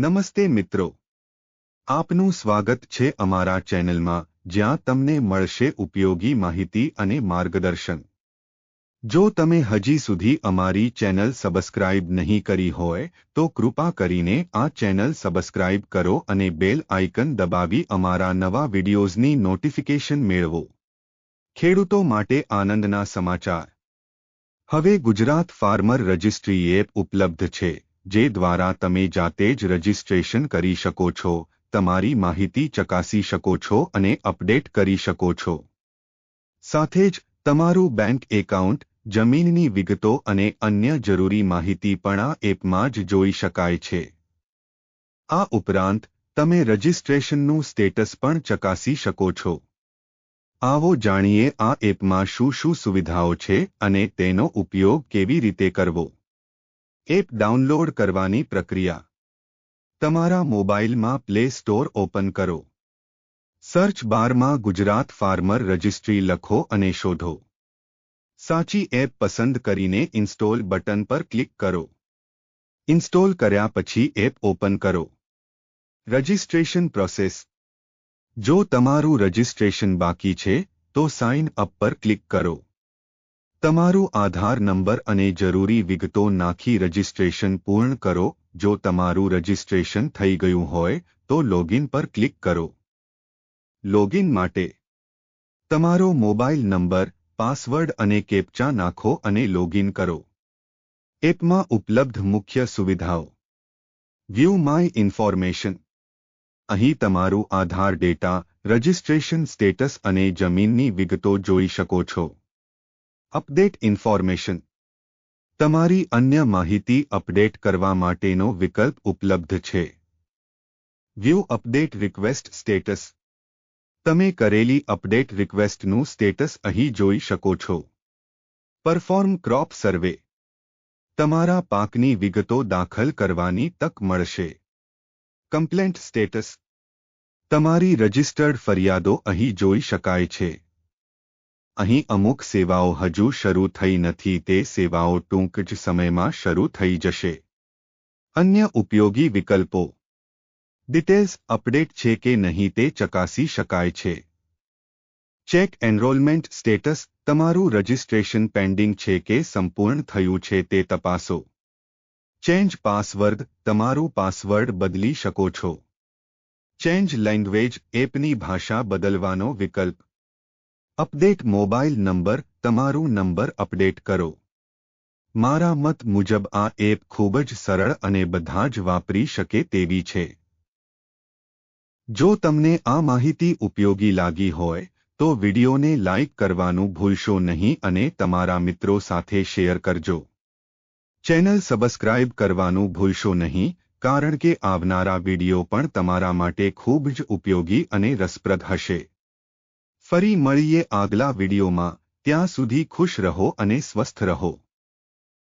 નમસ્તે મિત્રો. આપનું સ્વાગત છે અમારા ચેનલમાં, જ્યાં તમને મળશે ઉપયોગી માહિતી અને માર્ગદર્શન. જો તમે હજી સુધી અમારી ચેનલ સબસ્ક્રાઇબ નહીં કરી હોય, તો કૃપા કરીને આ ચેનલ સબસ્ક્રાઇબ કરો અને બેલ આઇકન દબાવી અમારા નવા વિડિયોઝની નોટિફિકેશન મેળવો. ખેડૂતો માટે આનંદના સમાચાર. હવે ગુજરાત ફાર્મર રજિસ્ટ્રી એપ ઉપલબ્ધ છે. જે દ્વારા તમે જાતે જ રજિસ્ટ્રેશન કરી શકો છો, તમારી માહિતી ચકાસી શકો છો અને અપડેટ કરી શકો છો. સાથે જ, તમારું બેંક એકાઉન્ટ, જમીનની વિગતો અને અન્ય જરૂરી માહિતી પણ આ એપમાં જ જોઈ શકાય છે. આ ઉપરાંત, તમે રજિસ્ટ્રેશનનું સ્ટેટસ પણ ચકાસી શકો છો. આવો જાણીએ આ એપમાં શું શું સુવિધાઓ છે અને તેનો ઉપયોગ કેવી રીતે કરવો. એપ ડાઉનલોડ કરવાની પ્રક્રિયા. તમારા મોબાઈલમાં પ્લે સ્ટોર ઓપન કરો. સર્ચ બારમાં ગુજરાત ફાર્મર રજિસ્ટ્રી લખો અને શોધો. સાચી એપ પસંદ કરીને ઇન્સ્ટોલ બટન પર ક્લિક કરો. ઇન્સ્ટોલ કર્યા પછી એપ ઓપન કરો. Registration process. જો તમારું રજિસ્ટ્રેશન બાકી છે, તો સાઇન અપ પર ક્લિક કરો. તમારું આધાર નંબર અને જરૂરી વિગતો નાખી રજિસ્ટ્રેશન પૂર્ણ કરો. જો તમારું રજિસ્ટ્રેશન થઈ ગયું હોય, તો લોગિન પર ક્લિક કરો. લોગિન માટે તમારો મોબાઈલ નંબર, પાસવર્ડ અને કેપ્ચા નાખો અને લોગિન કરો. એપમાં ઉપલબ્ધ મુખ્ય સુવિધાઓ. વ્યૂ માય ઇન્ફોર્મેશન અહીં તમારું આધાર ડેટા, રજિસ્ટ્રેશન સ્ટેટસ અને જમીનની વિગતો જોઈ શકો છો. Update information. તમારી અન્ય માહિતી અપડેટ કરવા માટેનો વિકલ્પ ઉપલબ્ધ છે. View update request status. તમે કરેલી અપડેટ રિક્વેસ્ટનું સ્ટેટસ અહીં જોઈ શકો છો. Perform crop survey. તમારા પાકની વિગતો દાખલ કરવાની તક મળશે. Complaint status. તમારી રજિસ્ટર્ડ ફરિયાદો અહીં જોઈ શકાય છે. અહીં અમુક સેવાઓ હજુ શરૂ થઈ નથી, તે સેવાઓ ટૂંક જ સમયમાં શરૂ થઈ જશે. અન્ય ઉપયોગી વિકલ્પો. ડિટેલ્સ અપડેટ છે કે નહીં તે ચકાસી શકાય છે. Check enrolment status. તમારું રજિસ્ટ્રેશન પેન્ડિંગ છે કે સંપૂર્ણ થયું છે તે તપાસો. Change password. તમારું પાસવર્ડ બદલી શકો છો. Change language. એપની ભાષા બદલવાનો વિકલ્પ. અપડેટ મોબાઈલ નંબર, તમારું નંબર અપડેટ કરો. મારા મત મુજબ આ એપ ખૂબ જ સરળ અને બધા જ વાપરી શકે તેવી છે. જો તમને આ માહિતી ઉપયોગી લાગી હોય, તો વિડિયોને લાઇક કરવાનું ભૂલશો નહીં અને તમારા મિત્રો સાથે શેર કરજો. ચેનલ સબસ્ક્રાઇબ કરવાનું ભૂલશો નહીં, કારણ કે આવનારા વિડિયો પણ તમારા માટે ખૂબ જ ઉપયોગી અને રસપ્રદ હશે. ફરી મળીએ આગલા વિડીયોમાં. ત્યાં સુધી ખુશ રહો અને સ્વસ્થ રહો.